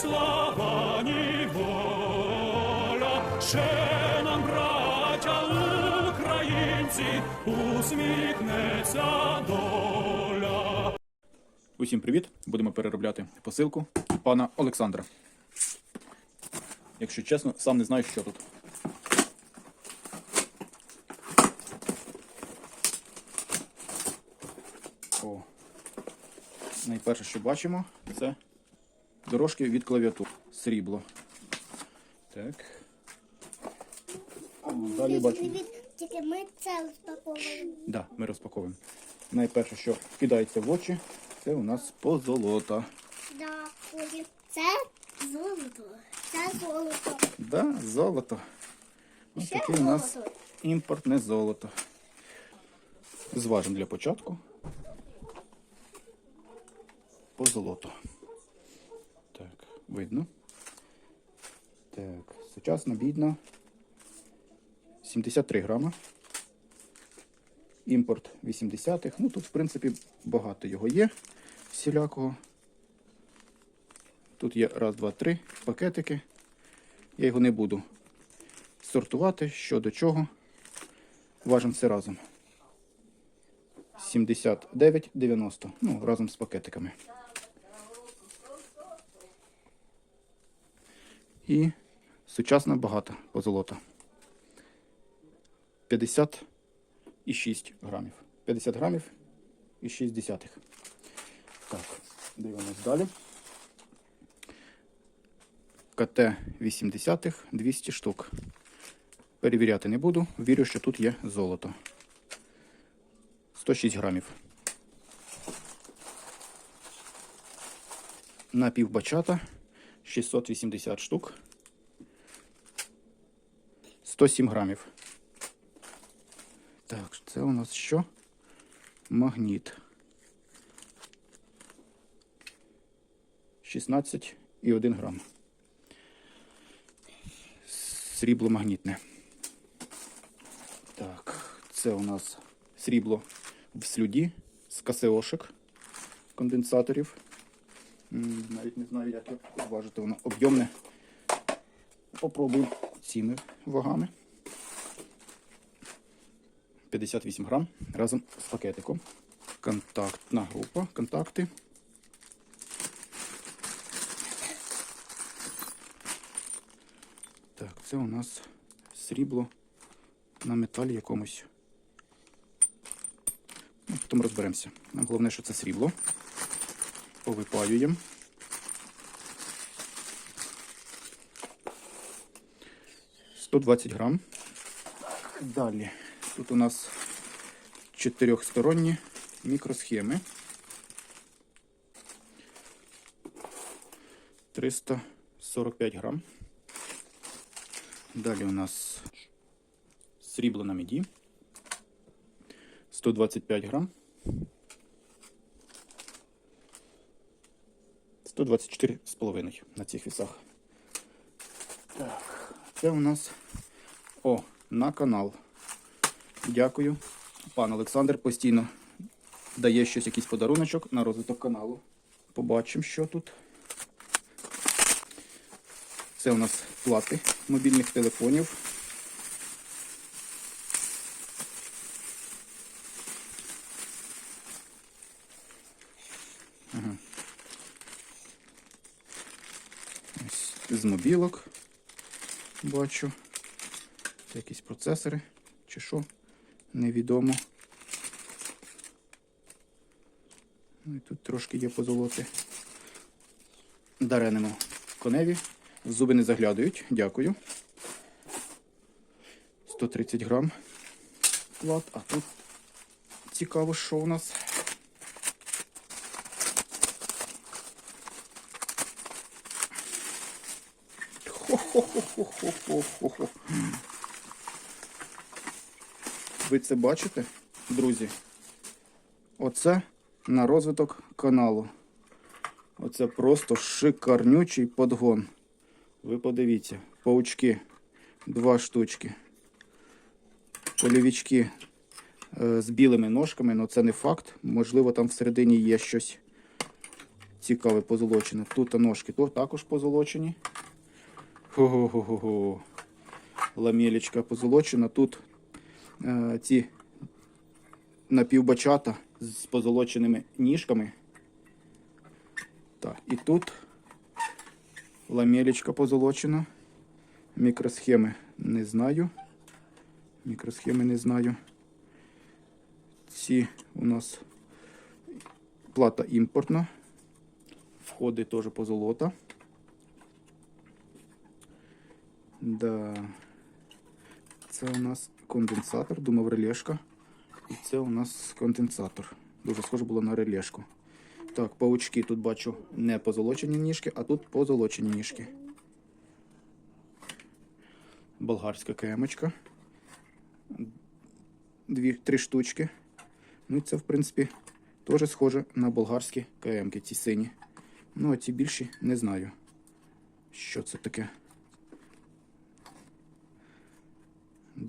слава, ні воля, ще нам, браття українці, усміхнеться доля. Усім привіт! Будемо переробляти посилку пана Олександра. Якщо чесно, сам не знаю, що тут. О. Найперше, що бачимо, це дорожки від клавіатур. Срібло. Так. Далі бачимо. Тільки ми це розпаковуємо. Да, ми розпаковуємо. Найперше, що кидається в очі, це у нас позолота. Да, це золото. Це золото. Да, золото. Ось Ще таке у нас золото. імпортне золото. Зважимо для початку. По золоту. Так, видно. Так, сучасно, бідно. 73 грама. Імпорт 80-х. Ну тут, в принципі, багато його є всілякого. Тут є раз, два, три пакетики. Я його не буду сортувати, що до чого. Важимо все разом. 79,90. Ну, разом з пакетиками. І сучасна багата позолота. 56 грамів. 50 грамів і 6 десятих. Так, дивимось далі. КТ 80 200 штук. Перевіряти не буду. Вірю, що тут є золото. 106 грамів. Напівбачата 680 штук. 107 грамів. Так, це у нас що? Магніт. 16,1 грам. Срібло магнітне. Так, це у нас срібло в слюді з касеошек конденсаторів. Навіть не знаю, як його зважити, воно об'ємне. Попробую цими вагами. 58 грам разом з пакетиком. Контактна група, контакти. Так, це у нас срібло на металі якомусь. Ну, потім розберемося. Нам головне, що це срібло. Повипаюємо. Сто двадцять грам. Далі. Тут у нас чотирьохсторонні мікросхеми. 345 грам. Далі у нас срібло на міді. 125 грам. 124,5 на цих вісах. Так, це у нас о, на канал. Дякую. Пан Олександр постійно дає щось, якийсь подаруночок на розвиток каналу. Побачимо, що тут. Це у нас плати мобільних телефонів. Ага. Ось з мобілок бачу. Це якісь процесори чи що, невідомо. Ну і тут трошки є позолоти. Даренимо коневі. Зуби не заглядають. Дякую. 130 грам плат. А тут цікаво, що у нас. Хо-хо-хо-хо-хо-хо-хо. Ви це бачите, друзі? Оце на розвиток каналу. Оце просто шикарнючий подгон. Ви подивіться, паучки два штучки. Полівічки е, з білими ножками, але це не факт. Можливо, там всередині є щось цікаве позолочене. Тут ножки також позолочені. Хо-хо-хо-хо. Ламелечка позолочена. Тут е, ці напівбачата з позолоченими ніжками. Так, і тут ламелечка позолочена. Мікросхеми не знаю. Мікросхеми не знаю. Ці у нас плата імпортна. Входи теж позолота. Да. Це у нас конденсатор, думав релешка. І це у нас конденсатор. Дуже схоже було на релешку. Так, паучки тут бачу не позолочені ніжки, а тут позолочені ніжки. Болгарська кемочка. Дві, три штучки. Ну і це, в принципі, теж схоже на болгарські КМки, ці сині. Ну, а ці більші не знаю. Що це таке?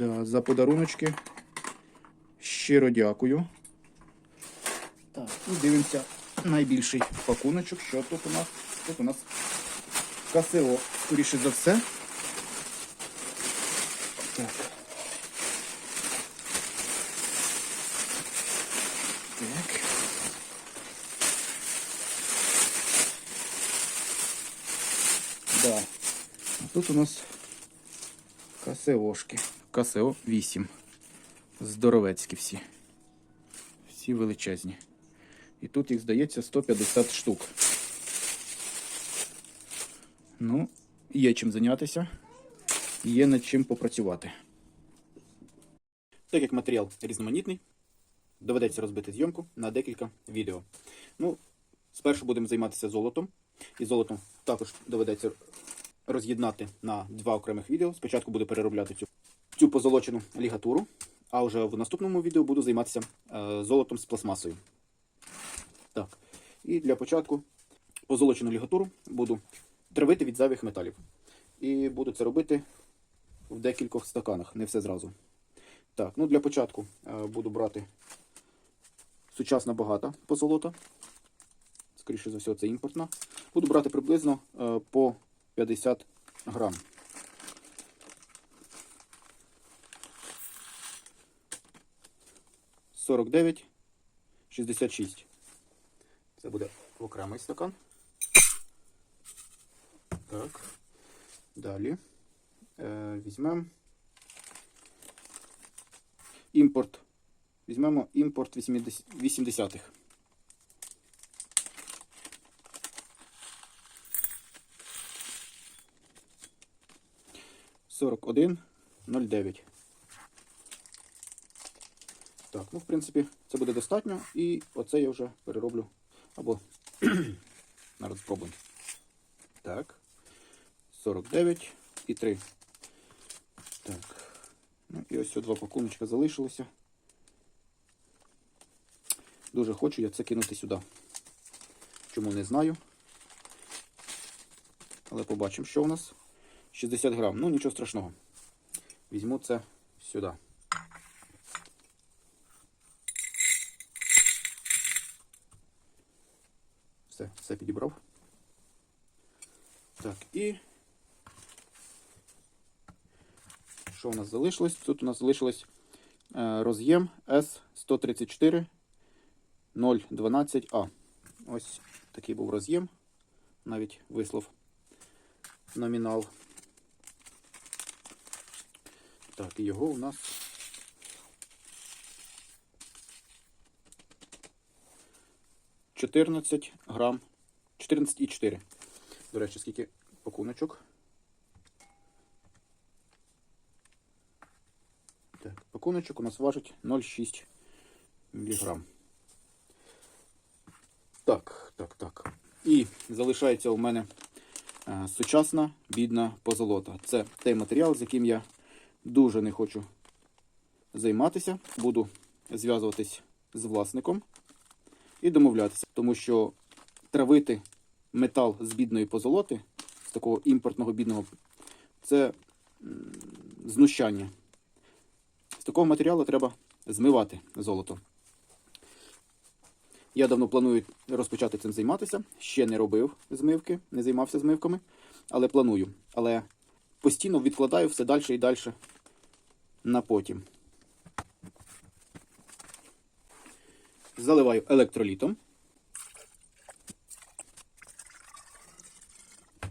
Да, за подаруночки. Щиро дякую. Так, і дивимося найбільший пакуночок. Що тут у нас? Тут у нас КСО, скоріше за все. Так. Так. Да. Тут у нас КСОшки. КСО 8. Здоровецькі всі. Всі величезні. І тут їх здається 150 штук. Ну, є чим зайнятися, є над чим попрацювати. Так як матеріал різноманітний, доведеться розбити зйомку на декілька відео. Ну, спершу будемо займатися золотом. І золотом також доведеться роз'єднати на два окремих відео. Спочатку буду переробляти цю, цю позолочену лігатуру, а вже в наступному відео буду займатися е, золотом з пластмасою. Так. І для початку позолочену лігатуру буду травити від зайвих металів. І буду це робити в декількох стаканах, не все зразу. Так, ну для початку е, буду брати сучасна багата позолота. Скоріше за все, це імпортна. Буду брати приблизно е, по 50 грам. Сорок дев'ять, шістдесят шість. Це буде окремий стакан. Так. Далі. Е, візьмемо імпорт. Візьмемо імпорт 80-х. Сорок один ноль дев'ять. Ну, в принципі, це буде достатньо. І оце я вже перероблю. Або зараз спробуємо. Так. 49 і 3. Так. Ну і ось два пакуночка залишилося. Дуже хочу я це кинути сюди. Чому не знаю. Але побачимо, що у нас. 60 грам. Ну, нічого страшного. Візьму це сюди. Підібрав. Так, і що у нас залишилось? Тут у нас залишилось е, роз'єм S134 012A. Ось такий був роз'єм. Навіть вислов номінал. Так, і його у нас Чотирнадцять грам. 14,4. До речі, скільки пакуночок. Так, пакуночок у нас важить 0,6 мг. Так, так, так. І залишається у мене е, сучасна бідна позолота. Це той матеріал, з яким я дуже не хочу займатися. Буду зв'язуватись з власником і домовлятися, тому що травити метал з бідної позолоти, з такого імпортного бідного, це знущання. З такого матеріалу треба змивати золото. Я давно планую розпочати цим займатися. Ще не робив змивки, не займався змивками, але планую. Але постійно відкладаю все далі і далі на потім. Заливаю електролітом.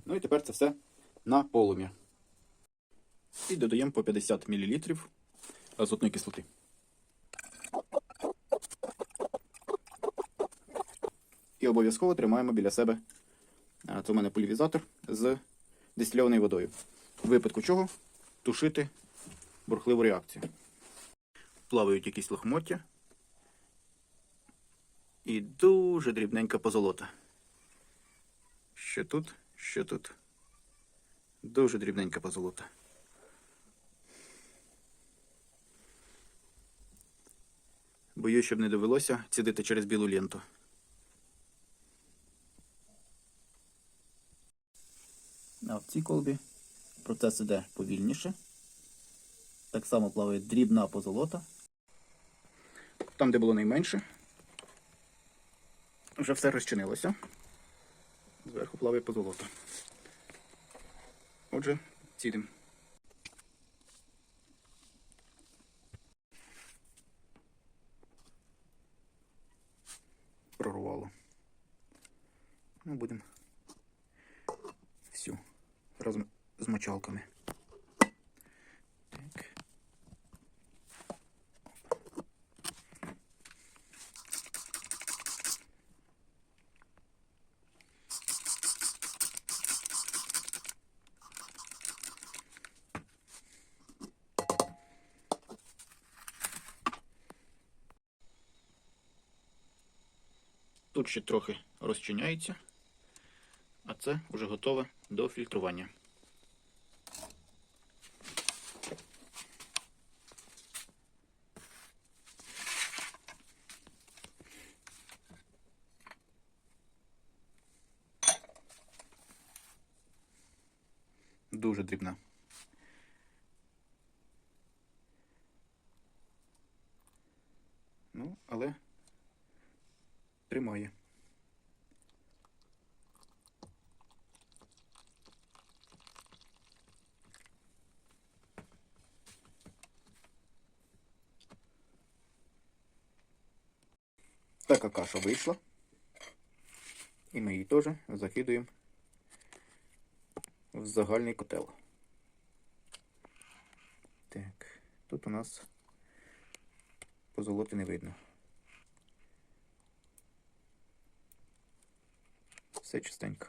Ну і тепер це все на полум'я. І додаємо по 50 мл азотної кислоти. І обов'язково тримаємо біля себе. Це у мене пульвізатор з дистильованою водою. В випадку чого тушити бурхливу реакцію. Плавають якісь лохмоття. І дуже дрібненька позолота. Що тут, що тут. Дуже дрібненька позолота. Боюсь, щоб не довелося цідити через білу ленту. А в цій колбі процес іде повільніше. Так само плаває дрібна позолота. Там, де було найменше, вже все розчинилося. Зверху плаває позолота. Отже, цілим. Прорвало. Ну, будемо всю разом з мочалками. Ще трохи розчиняється, а це вже готове до фільтрування. Дуже дрібна. Ну, але тримає. Каша вийшла. І ми її теж закидуємо в загальний котел. Так, тут у нас позолоти не видно. Все чистенько.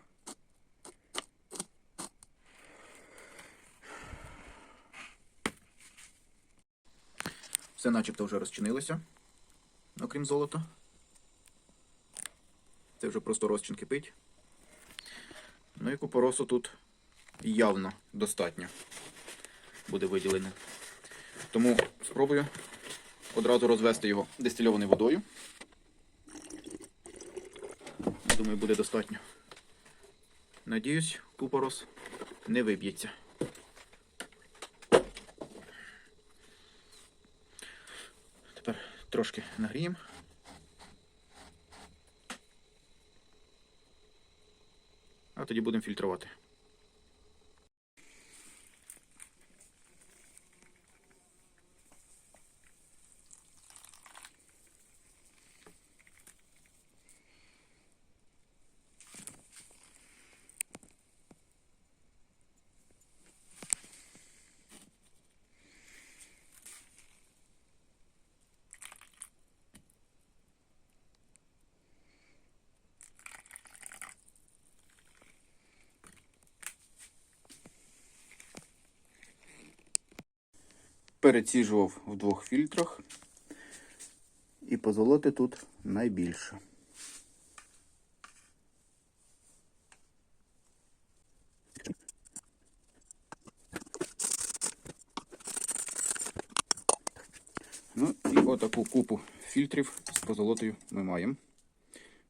Все начебто вже розчинилося, окрім золота. Це вже просто розчин кипить. Ну і купоросу тут явно достатньо буде виділене. Тому спробую одразу розвести його дистильованою водою. Думаю, буде достатньо. Надіюсь, купорос не виб'ється. Тепер трошки нагріємо. А тоді будемо фільтрувати. Переціжував в двох фільтрах. І позолоти тут найбільше. Ну і отаку купу фільтрів з позолотою ми маємо.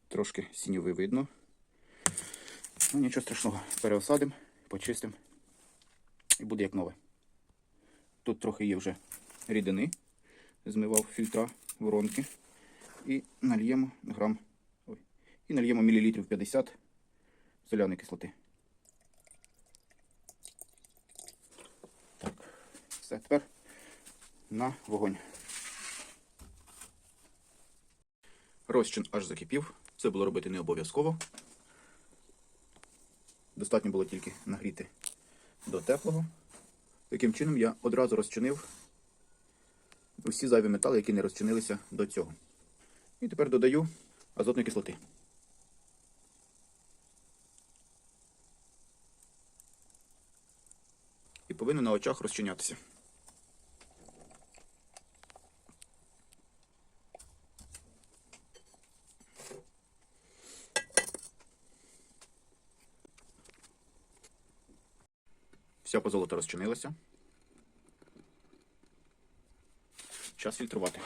Трошки сіньови видно. Ну, нічого страшного. Переосадимо, почистимо і буде як нове. Тут трохи є вже рідини. Змивав фільтра воронки. І нальємо грам І нальємо мілілітрів 50 соляної кислоти. Так, все, тепер на вогонь. Розчин аж закипів. Це було робити не обов'язково. Достатньо було тільки нагріти до теплого. Таким чином я одразу розчинив усі зайві метали, які не розчинилися до цього. І тепер додаю азотної кислоти. І повинен на очах розчинятися. Вся позолота розчинилася. Час фільтрувати.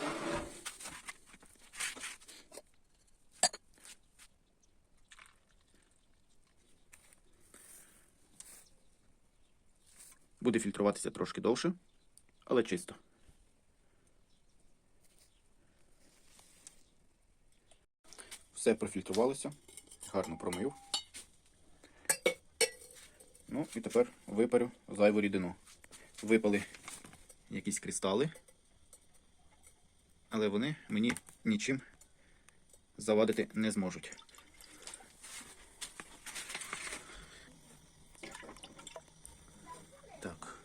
Буде фільтруватися трошки довше, але чисто. Все профільтрувалося, гарно промив. Ну і тепер випарю зайву рідину. Випали якісь кристали, але вони мені нічим завадити не зможуть. Так.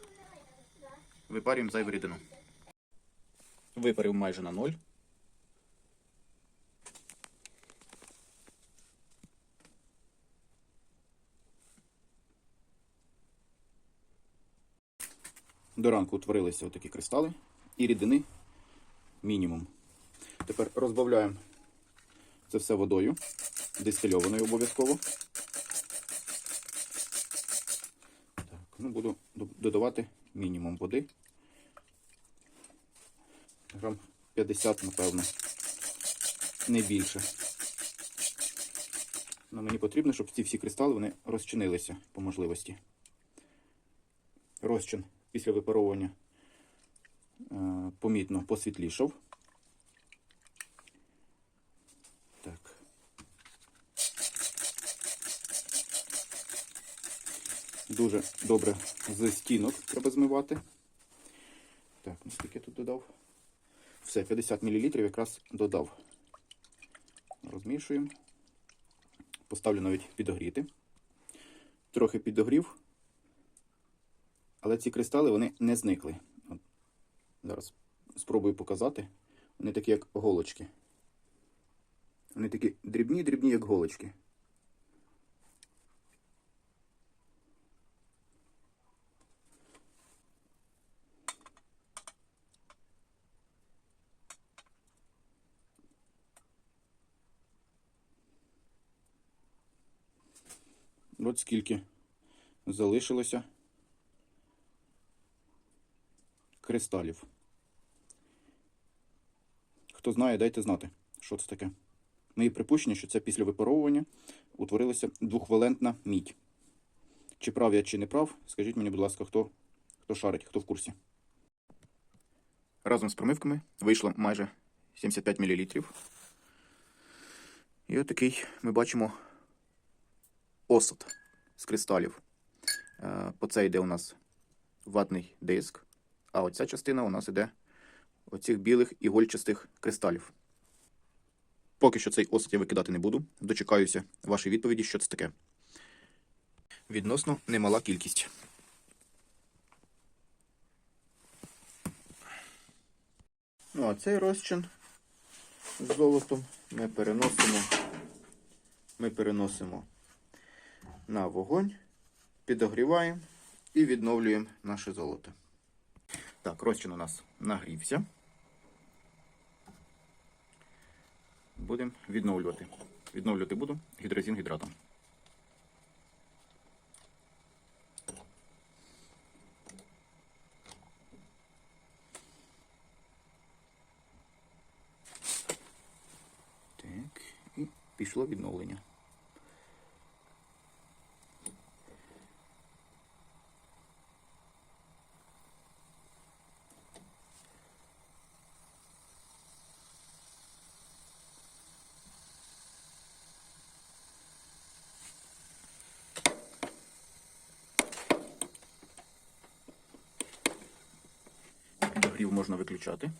Випарюємо зайву рідину. Випарив майже на ноль. До ранку утворилися отакі кристали і рідини мінімум. Тепер розбавляємо це все водою, дистильованою обов'язково. Ну, буду додавати мінімум води. Грам 50, напевно, не більше. Ну, мені потрібно, щоб ці всі кристали вони розчинилися по можливості. Розчин після випаровування е, помітно посвітлішав. Так. Дуже добре з стінок треба змивати. Так, ну скільки я тут додав? Все, 50 мл якраз додав. Розмішуємо. Поставлю навіть підогріти. Трохи підогрів. Але ці кристали вони не зникли. От, зараз спробую показати. Вони такі, як голочки. Вони такі дрібні-дрібні, як голочки. От скільки залишилося кристалів. Хто знає, дайте знати, що це таке. Мої припущення, що це після випаровування утворилася двохвалентна мідь. Чи прав я, чи не прав, скажіть мені, будь ласка, хто, хто шарить, хто в курсі. Разом з промивками вийшло майже 75 мл. І отакий ми бачимо осад з кристалів. Е, По це йде у нас ватний диск, а оця частина у нас іде оцих білих ігольчастих кристалів. Поки що цей осад я викидати не буду. Дочекаюся вашої відповіді, що це таке. Відносно немала кількість. Ну, а цей розчин з золотом ми переносимо. Ми переносимо на вогонь, підогріваємо і відновлюємо наше золото. Так, розчин у нас нагрівся. Будемо відновлювати. Відновлювати буду гідрозин гідратом. Так, і пішло відновлення. Можна виключати.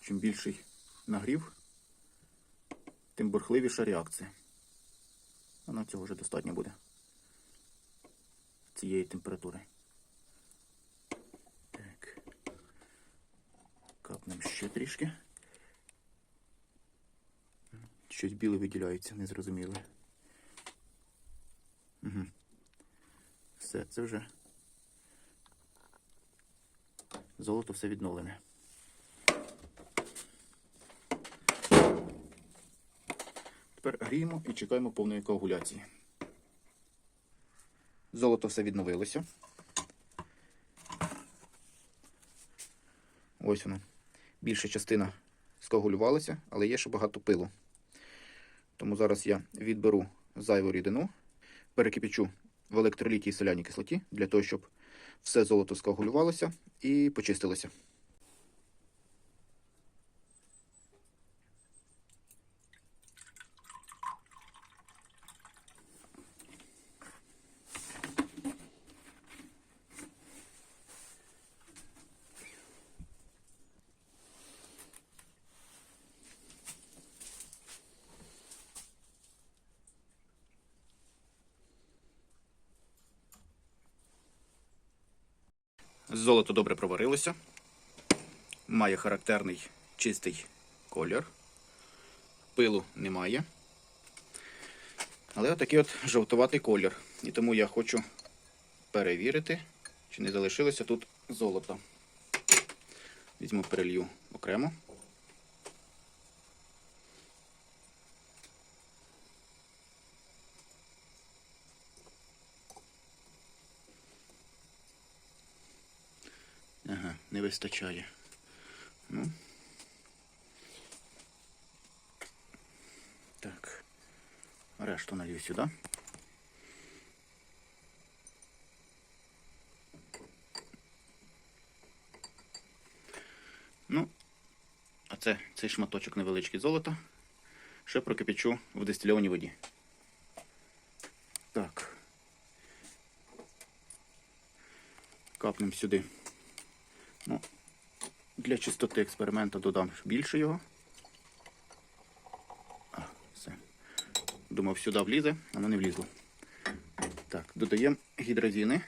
Чим більший нагрів, тим бурхливіша реакція. Вона цього вже достатньо буде. Цієї температури. Так. Капнемо ще трішки. Щось біле виділяється, незрозуміле. Угу. Все, це вже золото все відновлене. Тепер гріємо і чекаємо повної коагуляції. Золото все відновилося. Ось воно. Більша частина скоагулювалася, але є ще багато пилу. Тому зараз я відберу зайву рідину, перекипячу в електролітій соляній кислоті для того, щоб все золото скоагулювалося і почистилося. Золото добре проварилося. Має характерний чистий колір. Пилу немає. Але отакий от жовтуватий колір. І тому я хочу перевірити, чи не залишилося тут золото. Візьму перелью окремо. Ага, не вистачає. Ну. Так. Решту налью сюди. Ну, а це цей шматочок невеличкий золота. Ще прокипячу в дистильованій воді. Так. Капнемо сюди. Ну, для чистоти експерименту додам більше його. А, все. Думав, сюди влізе, воно не влізло. Так, додаємо гідразіни.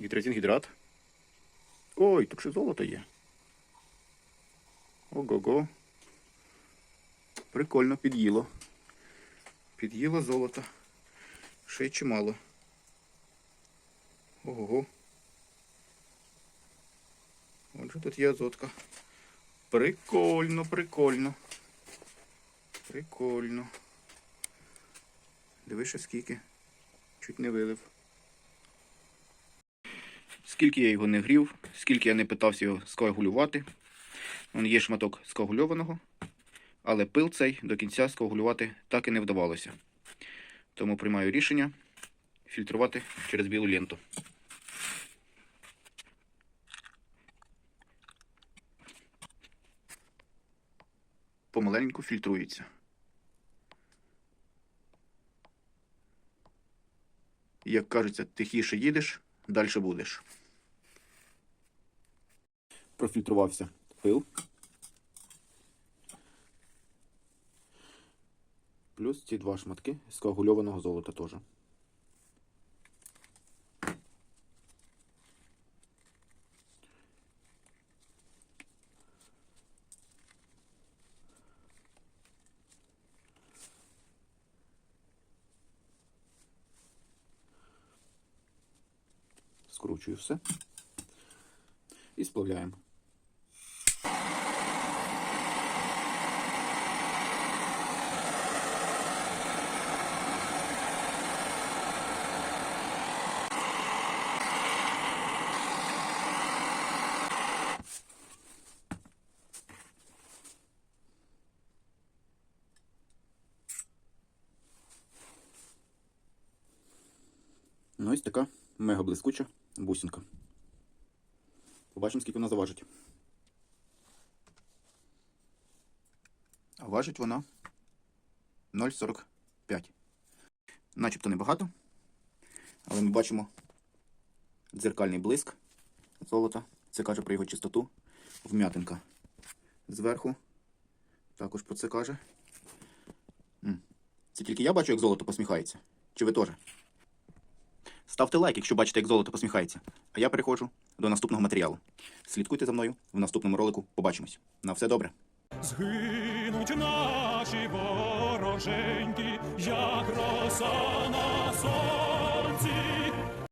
Гідразін, гідрат. Ой, тут ще золото є. Ого-го. Прикольно під'їло. Під'їло золото. Ще й чимало. Ого-го. Отже, тут є азотка. Прикольно, прикольно. Прикольно. Дивишся скільки. Чуть не вилив. Скільки я його не грів, скільки я не питався його скоагулювати. Вон є шматок скоагульованого, але пил цей до кінця скоагулювати так і не вдавалося. Тому приймаю рішення фільтрувати через білу ленту. Помаленьку фільтрується. Як кажеться, тихіше їдеш, далі будеш. Профільтрувався пил. Плюс ці два шматки з коагульованого золота теж. Скручую все. І сплавляємо. Ну, ось така мега блискуча бусинка. Побачимо, скільки вона заважить. А важить вона 0,45. Начебто небагато. Але ми бачимо дзеркальний блиск. золота. Це каже про його чистоту. Вм'ятинка. Зверху. Також про це каже. Це тільки я бачу, як золото посміхається. Чи ви теж? Ставте лайк, якщо бачите, як золото посміхається. А я переходжу до наступного матеріалу. Слідкуйте за мною в наступному ролику. Побачимось. На все добре. Згинуть наші вороженьки, як роса на сонці,